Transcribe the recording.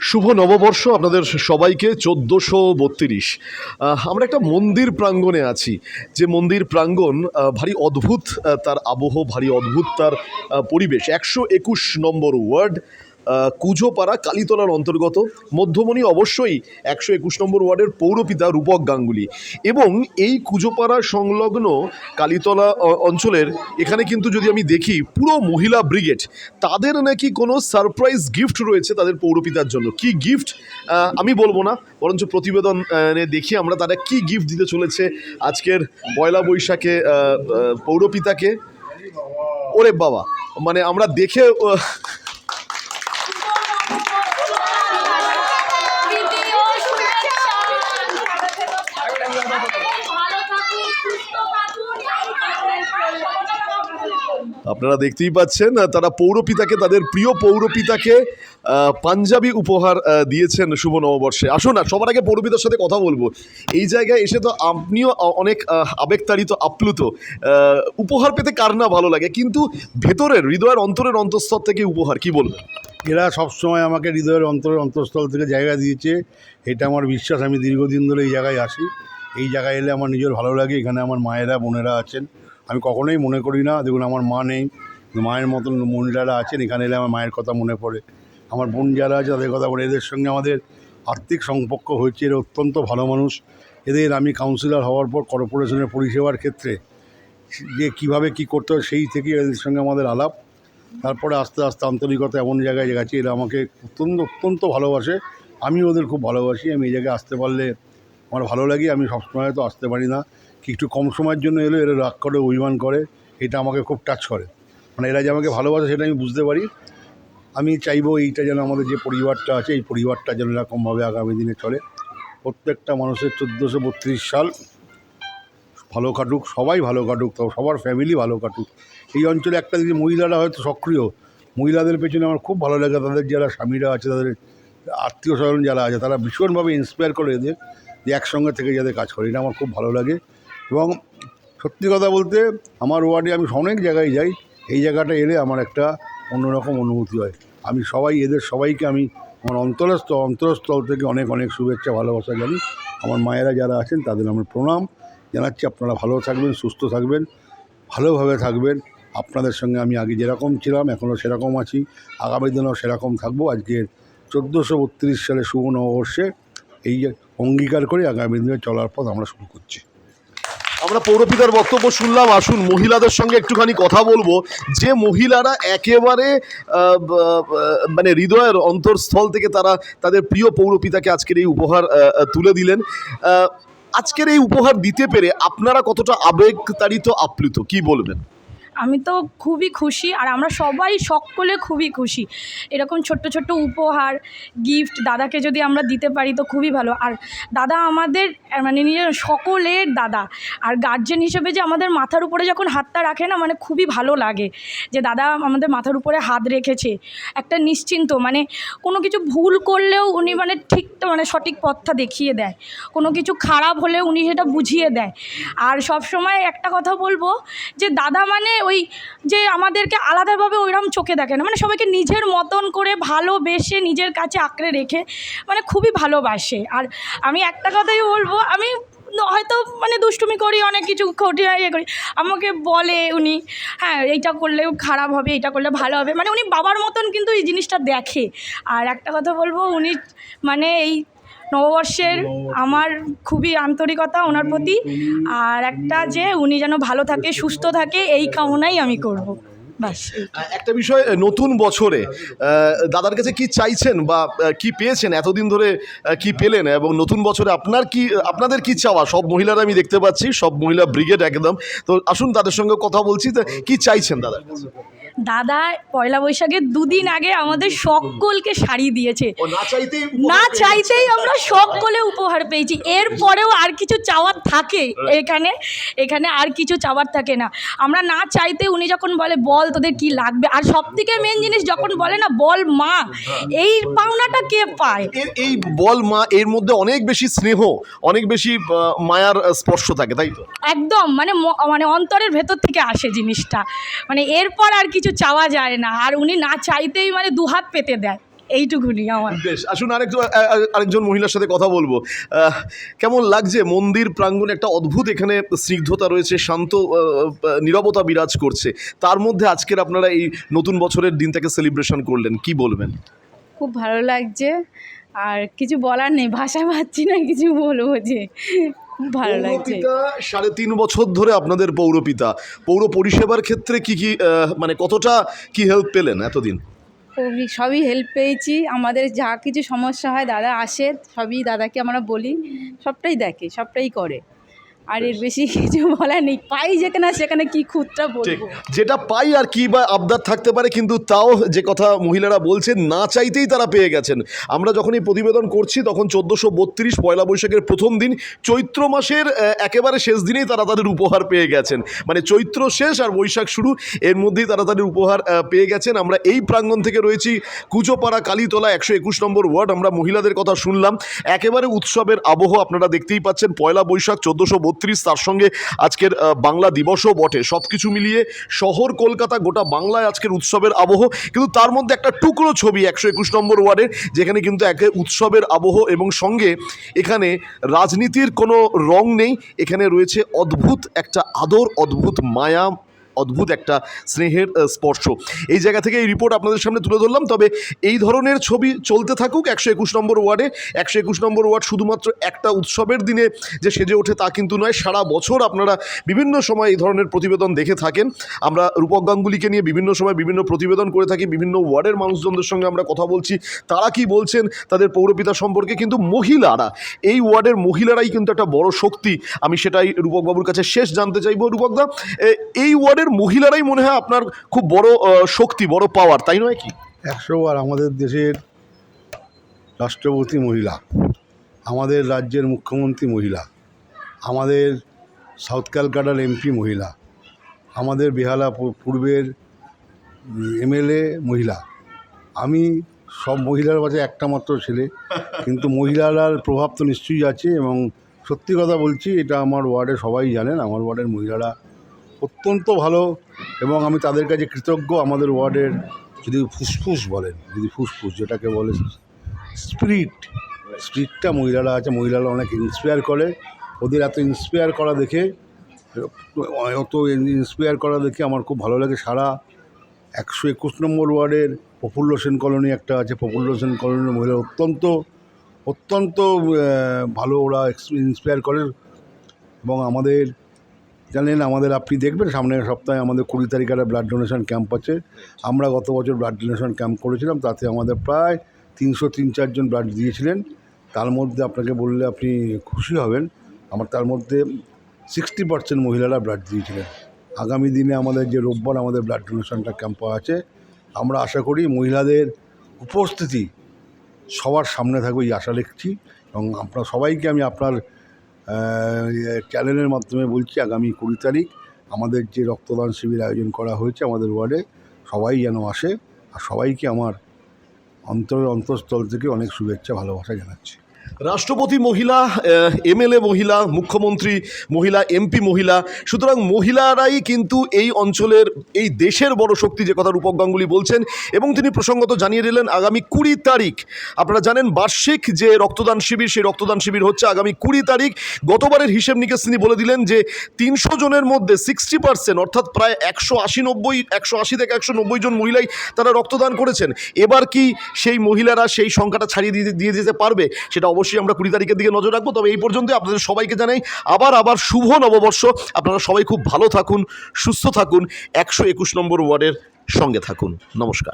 শুভ নববর্ষ আপনাদের সবাইকে, চোদ্দোশো বত্রিশ। আমরা একটা মন্দির প্রাঙ্গণে আছি। যে মন্দির প্রাঙ্গণ ভারী অদ্ভুত তার আবহ, ভারী অদ্ভুত তার পরিবেশ। একশো একুশ নম্বর ওয়ার্ড। কুজোপাড়া কালীতলার অন্তর্গত। মধ্যমণি অবশ্যই একশো একুশ নম্বর ওয়ার্ডের পৌরপিতা রূপক গাঙ্গুলি। এবং এই কুজোপাড়া সংলগ্ন কালীতলা অঞ্চলের, এখানে কিন্তু যদি আমি দেখি পুরো মহিলা ব্রিগেড, তাদের নাকি কোনো সারপ্রাইজ গিফট রয়েছে তাদের পৌরপিতার জন্য। কি গিফট? আমি বলব না, বরঞ্চ প্রতিবেদন দেখি আমরা তারা কি গিফট দিতে চলেছে আজকের পয়লা বৈশাখে পৌরপিতাকে। ওরে বাবা মানে আমরা দেখে আহ, দ্বিতীয় শুভেচ্ছা ভালো থাকুন সুস্থ থাকুন আপনারা দেখতেই পাচ্ছেন তারা পৌরপিতাকে, তাদের প্রিয় পৌরপিতাকে পাঞ্জাবি উপহার দিয়েছেন শুভ নববর্ষে। আসুন না, সবার আগে পৌরপিতার সাথে কথা বলব। এই জায়গায় এসে তো আপনিও অনেক আবেগতাড়িত, আপ্লুত। উপহার পেতে কার না ভালো লাগে? কিন্তু ভেতরের, হৃদয়ের অন্তরের অন্তঃস্থল থেকে উপহার, কি বলবেন? এরা সবসময় আমাকে হৃদয়ের অন্তরের অন্তঃস্থল থেকে জায়গা দিয়েছে। এটা আমার বিশ্বাস, আমি দীর্ঘদিন ধরে এই জায়গায় আসি। এই জায়গায় এলে আমার নিজের ভালো লাগে। এখানে আমার মায়েরা, বোনেরা আছেন। আমি কখনোই মনে করি না। দেখুন, আমার মা নেই। মায়ের মতন মহিলারা আছেন, এখানে এলে আমার মায়ের কথা মনে পড়ে। আমার বোন যারা আছে, তাদের কথা বলে। এদের সঙ্গে আমাদের আর্থিক সম্পর্ক হয়েছে। এরা অত্যন্ত ভালো মানুষ। এদের আমি কাউন্সিলর হওয়ার পর কর্পোরেশনের পরিষেবার ক্ষেত্রে যে কীভাবে কি করতে হয়, সেই থেকে এদের সঙ্গে আমাদের আলাপ। তারপরে আস্তে আস্তে আন্তরিকতা এমন জায়গায় গেছি, এরা আমাকে অত্যন্ত অত্যন্ত ভালোবাসে। আমি ওদের খুব ভালোবাসি। আমি এই জায়গায় আসতে পারলে আমার ভালো লাগে। আমি সবসময় তো আসতে পারি না। একটু কম সময়ের জন্য এলে, এরা রাগ করে, অভিমান করে, এটা আমাকে খুব টাচ করে। মানে এরা যে আমাকে ভালোবাসে সেটা আমি বুঝতে পারি। আমি চাইব এইটা যেন আমাদের যে পরিবারটা আছে, এই পরিবারটা যেন এরকমভাবে আগামী দিনে চলে। প্রত্যেকটা মানুষের চোদ্দোশো বত্রিশ সাল ভালো কাটুক, সবাই ভালো কাটুক, তো সবার ফ্যামিলি ভালো কাটুক। এই অঞ্চলে একটা দিকে মহিলারা হয়তো সক্রিয়। মহিলাদের পেছনে আমার খুব ভালো লাগে, তাদের যারা স্বামীরা আছে, তাদের আত্মীয় স্বজন যারা আছে, তারা ভীষণভাবে ইন্সপায়ার করে এদের যে একসঙ্গে থেকে যাদের কাজ করে। এটা আমার খুব ভালো লাগে। এবং সত্যি কথা বলতে আমার ওয়ার্ডে আমি অনেক জায়গায় যাই, এই জায়গাটা এলে আমার একটা অন্যরকম অনুভূতি হয়। আমি সবাই, এদের সবাইকে আমি আমার অন্তরস্থ, অন্তরস্থল থেকে অনেক অনেক শুভেচ্ছা, ভালোবাসা জানি। আমার মায়েরা যারা আছেন তাদের আমার প্রণাম জানাচ্ছি। আপনারা ভালো থাকবেন, সুস্থ থাকবেন, ভালোভাবে থাকবেন। আপনাদের সঙ্গে আমি আগে যেরকম ছিলাম, এখনও সেরকম আছি। আগামী দিনেও সেরকম থাকব। আজকের চোদ্দোশো বত্রিশ সালে শুভ নববর্ষে এই অঙ্গীকার করে আগামী দিনে চলার পথ আমরা শুরু করছি। আমরা পৌরপিতার বক্তব্য শুনলাম। আসুন, মহিলাদের সঙ্গে একটুখানি কথা বলব। যে মহিলারা একেবারে মানে হৃদয়ের অন্তরস্থল থেকে তারা তাদের প্রিয় পৌরপিতাকে আজকের এই উপহার তুলে দিলেন। আজকের এই উপহার দিতে পেরে আপনারা কতটা আবেগতাড়িত, আপ্লুত? কি বলবেন? আমি তো খুবই খুশি আর আমরা সবাই সকলে খুবই খুশি। এরকম ছোট্ট ছোট্ট উপহার গিফট দাদাকে যদি আমরা দিতে পারি তো খুবই ভালো। আর দাদা আমাদের মানে নিজের সকলের দাদা। আর গার্জেন হিসেবে যে আমাদের মাথার উপরে যখন হাতটা রাখে না মানে খুবই ভালো লাগে যে দাদা আমাদের মাথার উপরে হাত রেখেছে। একটা নিশ্চিন্ত মানে কোনো কিছু ভুল করলেও উনি মানে ঠিক মানে সঠিক পথটা দেখিয়ে দেয়। কোনো কিছু খারাপ হলে উনি সেটা বুঝিয়ে দেয়। আর সব সময় একটা কথা বলব যে দাদা মানে ওই যে আমাদেরকে আলাদাভাবে ওইরকম চোখে দেখে না। মানে সবাইকে নিজের মতন করে ভালোবেসে নিজের কাছে আঁকড়ে রেখে মানে খুবই ভালোবাসে। আর আমি একটা কথাই বলব, আমি হয়তো মানে দুষ্টুমি করি, অনেক কিছু ক্ষতি ইয়ে করি। আমাকে বলে উনি হ্যাঁ এইটা করলে খারাপ হবে, এইটা করলে ভালো হবে। মানে উনি বাবার মতন কিন্তু এই জিনিসটা দেখে। আর একটা কথা বলব, উনি মানে এই নববর্ষের আমার খুবই আন্তরিকতা ওনার প্রতি। আর একটা যে উনি যেন ভালো থাকে সুস্থ থাকে এই কামনাই আমি করব। বাস একটা বিষয় নতুন বছরে দাদার কাছে কি চাইছেন বা কি পেয়েছেন এতদিন ধরে কি পেলেন এবং নতুন বছরে আপনার কি আপনাদের কি চাওয়া? সব মহিলারা আমি দেখতে পাচ্ছি সব মহিলা ব্রিগেড একদম। তো আসুন তাদের সঙ্গে কথা বলছি তো কি চাইছেন দাদা দাদা পয়লা বৈশাখের দুদিন আগে আমাদের সকলকে শাড়ি দিয়েছে। না চাইতেই আমরা সকলে উপহার পেয়েছি। এরপরেও আর কিছু চাওয়ার থাকে এখানে। এখানে আর কিছু চাওয়ার থাকে না। আমরা না চাইতে উনি যখন বলে বল তোদের কি লাগবে? আর সব থেকে মেন জিনিস যখন বলে না বল মা। এই পাওনাটা কে পায়? এই বল মা এর মধ্যে অনেক বেশি স্নেহ অনেক বেশি মায়ার স্পর্শ থাকে তাই তো? একদম। মানে মানে অন্তরের ভেতর থেকে আসে জিনিসটা। মানে এরপর আর কিছু চাওয়া যায় না। আর উনি না চাইতেই মানে দুহাত পেতে দেয়। এইটুকুনি আমার। বেশ আসুন আরেকজন আরেকজন মহিলার সাথে কথা বলব। কেমন লাগছে? মন্দির প্রাঙ্গণে একটা অদ্ভুত এখানে স্নিগ্ধতা রয়েছে শান্ত নীরবতা বিরাজ করছে। তার মধ্যে আজকের আপনারা এই নতুন বছরের দিনটাকে সেলিব্রেশন করলেন কি বলবেন? খুব ভালো লাগছে। আর কিছু বলার নেই ভাষা পাচ্ছি না কিছু বলব যে খুব ভালো লাগছে। সাড়ে তিন বছর ধরে আপনাদের পৌরপিতা পৌর পরিষেবার ক্ষেত্রে কি কি মানে কতটা কি হেল্প পেলেন এতদিন? সবই হেল্প পেয়েছি। আমাদের যা কিছু সমস্যা হয় দাদা আসে সবই দাদাকে আমরা বলি। সবটাই দেখে সবটাই করে। আর এর বেশি কিছু বলার নেই। পাই যেখানে সেখানে কি খুঁতটা বলব? যেটা পাই আর কি বা আবদার থাকতে পারে, কিন্তু তাও যে কথা মহিলারা বলছেন, না চাইতেই তারা পেয়ে গেছেন। আমরা যখন এই প্রতিবেদন করছি, তখন চোদ্দোশো বত্রিশ পয়লা বৈশাখের প্রথম দিন, চৈত্র মাসের একেবারে শেষ দিনেই তারা তাদের উপহার পেয়ে গেছেন। মানে চৈত্র শেষ আর বৈশাখ শুরু, এর মধ্যেই তারা তাদের উপহার পেয়ে গেছেন। আমরা এই প্রাঙ্গণ থেকে রয়েছি, কুচোপাড়া কালীতলা একশো একুশ নম্বর ওয়ার্ড। আমরা মহিলাদের কথা শুনলাম। একেবারে উৎসবের আবহ আপনারা দেখতেই পাচ্ছেন। পয়লা বৈশাখ, চোদ্দোশো বত্রিশ, তার সঙ্গে আজকের বাংলা দিবসও বটে। সব কিছু মিলিয়ে শহর কলকাতা গোটা বাংলায় আজকের উৎসবের আবহ। কিন্তু তার মধ্যে একটা টুকরো ছবি একশো একুশ নম্বর ওয়ার্ডের, যেখানে কিন্তু এক উৎসবের আবহ এবং সঙ্গে এখানে রাজনীতির কোনো রং নেই। এখানে রয়েছে অদ্ভুত একটা আদর, অদ্ভুত মায়া অদ্ভুত একটা স্নেহের স্পর্শ। এই জায়গা থেকে এই রিপোর্ট আপনাদের সামনে তুলে ধরলাম। তবে এই ধরনের ছবি চলতে থাকুক একশো একুশ নম্বর ওয়ার্ডে। একশো একুশ নম্বর ওয়ার্ড শুধুমাত্র একটা উৎসবের দিনে যে সেজে ওঠে তা কিন্তু নয়, সারা বছর আপনারা বিভিন্ন সময় এই ধরনের প্রতিবেদন দেখে থাকেন। আমরা রূপক গাঙ্গুলিকে নিয়ে বিভিন্ন সময় বিভিন্ন প্রতিবেদন করে থাকি, বিভিন্ন ওয়ার্ডের মানুষজনদের সঙ্গে আমরা কথা বলছি। তারা কি বলছেন, তাদের পৌরপিতা সম্পর্কে কিন্তু মহিলারা, এই ওয়ার্ডের মহিলারাই কিন্তু একটা বড় শক্তি। আমি সেটাই রূপকবাবুর কাছে শেষ জানতে চাইব। রূপকদা এই ওয়ার্ডের মহিলারাই মনে হয় আপনার খুব বড় শক্তি, বড় পাওয়ার তাই নয় কি? একশো বার আমাদের দেশের রাষ্ট্রপতি মহিলা, আমাদের রাজ্যের মুখ্যমন্ত্রী মহিলা, আমাদের সাউথ ক্যালকাটার এমপি মহিলা, আমাদের বেহালা পূর্বের এমএলএ মহিলা, আমি সব মহিলার কাছে একটা মাত্র ছেলে, কিন্তু মহিলারার প্রভাব তো নিশ্চয়ই আছে এবং সত্যি কথা বলছি, এটা আমার ওয়ার্ডে সবাই জানেন, আমার ওয়ার্ডের মহিলারা অত্যন্ত ভালো এবং আমি তাদের কাছে কৃতজ্ঞ আমাদের ওয়ার্ডের যদি ফুসফুস বলেন, যদি ফুসফুস যেটাকে বলে স্পিরিট, স্পিরিটটা মহিলারা আছে, মহিলারা অনেক ইন্সপায়ার করে। ওদের এত ইন্সপায়ার করা দেখে, অত ইন্সপায়ার করা দেখে আমার খুব ভালো লাগে। সারা একশো একুশ নম্বর ওয়ার্ডের প্রফুল্ল সেন কলোনি একটা আছে প্রফুল্ল সেন কলোনির মহিলা অত্যন্ত অত্যন্ত ভালো ওরা ইন্সপায়ার করে। এবং আমাদের জানেন, আমাদের আপনি দেখবেন সামনের সপ্তাহে আমাদের কুড়ি তারিখ একটা ব্লাড ডোনেশন ক্যাম্প আছে। আমরা গত বছর ব্লাড ডোনেশন ক্যাম্প করেছিলাম, তাতে আমাদের প্রায় তিনশো তিন চারজন ব্লাড দিয়েছিলেন। তার মধ্যে আপনাকে বললে আপনি খুশি হবেন, আমার তার মধ্যে সিক্সটি পার্সেন্ট মহিলারা ব্লাড দিয়েছিলেন। আগামী দিনে আমাদের যে রোববার আমাদের ব্লাড ডোনেশনটা ক্যাম্প আছে, আমরা আশা করি মহিলাদের উপস্থিতি সবার সামনে থাকবে, এই আশা লিখছি এবং আপনার সবাইকে আমি আপনার চ্যানেলের মাধ্যমে বলছি, আগামী কুড়ি তারিখ আমাদের যে রক্তদান শিবির আয়োজন করা হয়েছে আমাদের ওয়ার্ডে, সবাই যেন আসে। আর সবাইকে আমার অন্তরের অন্তঃস্থল থেকে অনেক শুভেচ্ছা, ভালোবাসা জানাচ্ছি। রাষ্ট্রপতি মহিলা এমএলএ মহিলা, মুখ্যমন্ত্রী মহিলা, এমপি মহিলা, সুতরাং মহিলারাই কিন্তু এই অঞ্চলের, এই দেশের বড় শক্তি যে কথা রূপক গাঙ্গুলি বলছেন এবং তিনি প্রসঙ্গত জানিয়ে দিলেন, আগামী কুড়ি তারিখ, আপনারা জানেন বার্ষিক যে রক্তদান শিবির, সেই রক্তদান শিবির হচ্ছে আগামী কুড়ি তারিখ। গতবারের হিসেব নিকেশ তিনি বলে দিলেন যে তিনশো জনের মধ্যে সিক্সটি পার্সেন্ট অর্থাৎ প্রায় একশো আশি নব্বই, একশো আশি থেকে একশো নব্বই জন মহিলাই তারা রক্তদান করেছেন। এবার কি সেই মহিলারা সেই সংখ্যাটা ছাড়িয়ে দিয়ে দিয়ে দিতে পারবে? সেটা অবশ্যই আমরা কুড়ি তারিখের দিকে নজর রাখব। তবে এই পর্যন্ত আপনাদের সবাইকে জানাই আবার আবার শুভ নববর্ষ। আপনারা সবাই খুব ভালো থাকুন, সুস্থ থাকুন, একশো একুশ নম্বর ওয়ার্ডের সঙ্গে থাকুন। নমস্কার।